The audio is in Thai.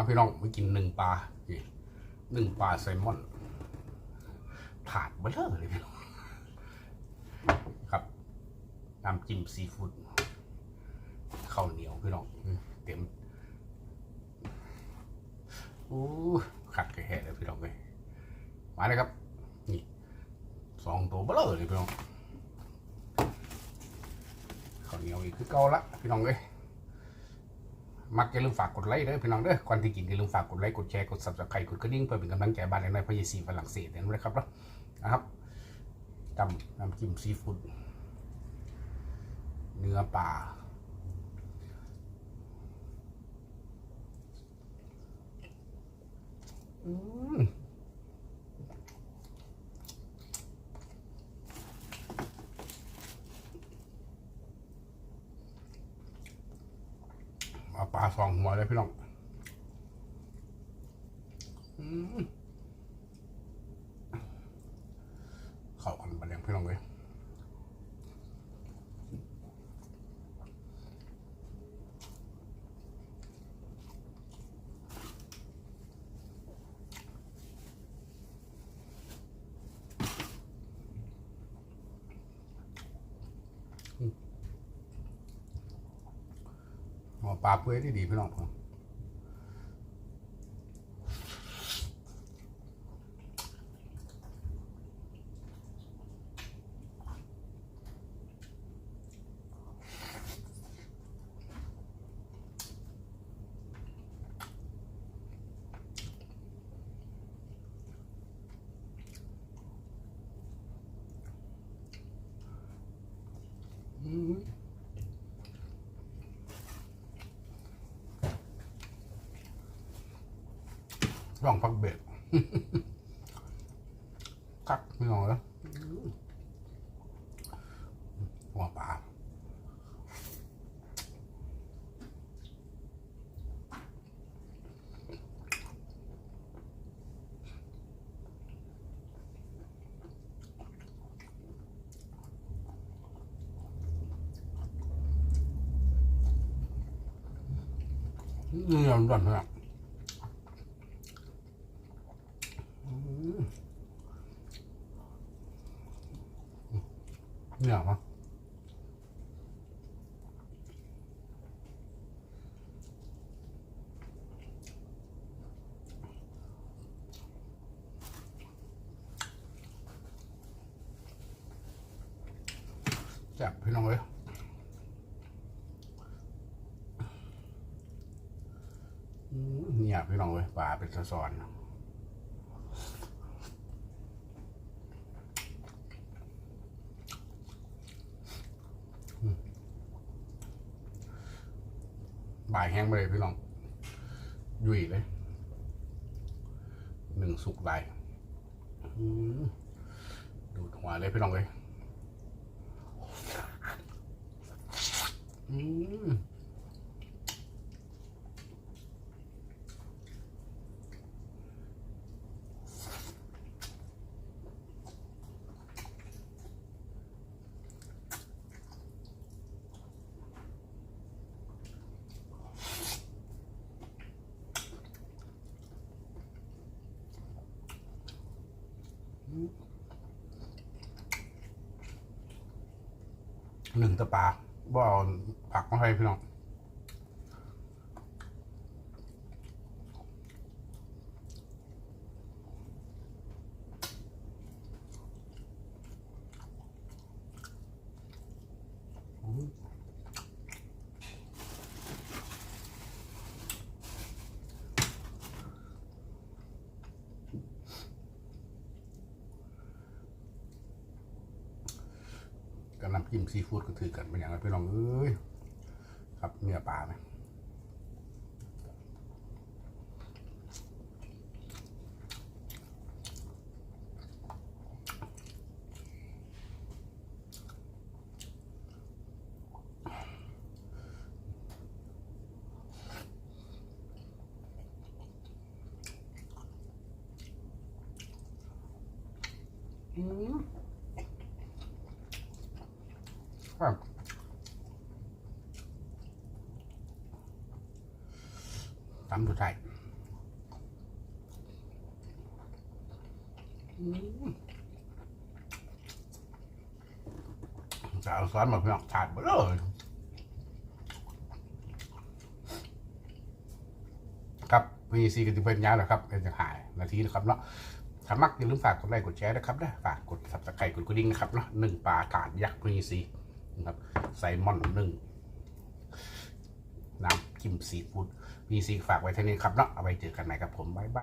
มาพี่น้องมากินหนึ่งปลาหนึ่งปลาแซลมอน ถาดเบลอเลยพี่น้องครับน้ำจิ้มซีฟู้ดข้าวเหนียวพี่น้องเต็มโอ้ขัดกระแหะเลยพี่น้องเลยมาเลยครับ นี่สองตัวเบลอเลยพี่น้องข้าวเหนียวอีกคือเก่าละพี่น้องเลย มักอย่าลืมฝากกดไลค์เด้อพี่น้องเด้อก่อนที่กินอย่าลืมฝากกดไลค์กดแชร์กด subscribe กดกระดิ่งเพื่อเป็นกำลังใจบ้านในพยาซีฝรั่งเศสเห็นไหมครับเนาะนะครับจำน้ำจิ้มซีฟู้ดเนื้อปลาอืมเอาปลา สองหัวเลยพี่น้องเข้ากันไปแล้วพี่น้องเลยหมอ ปลาเปื่อยที่ดีพี่น้องผมอืม ร่องพักเบ็ดคักไม่งอแล้วหัวปลานี่อมด่วนเเนี่ยมั้จับพี่น้องเลยเนี่ยพี่น้องเลยปลาเป็นสะสอน บ่ายแห้งไปเลยพี่น้องยุ่ยเลยหนึ่งสุกไหลดูดหัวเลยพี่น้องเลยอืม หนึ่งตะปาบ่เอาผักมาให้พี่น้อง กับน้ำจิ้มซีฟู้ดก็ถือกันเป็นอย่างไรพี่น้องเอ้ยครับเนื้อปลาไหมอืม ครับตำสุดท้ายจะเอาซอสมาเพียงขาดไปเลยครับวีซีก็จะเป็นยาแล้ครับเป็นจะหายนาทีนะครับเนาะถ้ามักอย่าลืมฝากกดไลค์กดแชร์นะครับนะฝากกดสับสไครต์กดกระดิ่งนะครับเนาะหนึ่งปลาถานยักษ์วีซี นะครับไซมอนหนึ่งน้ำจิ้มซีฟู้ดมีซีฝากไว้เท่านี้ครับเนาะเอาไว้เจอกันใหม่ครับผมบ๊ายบาย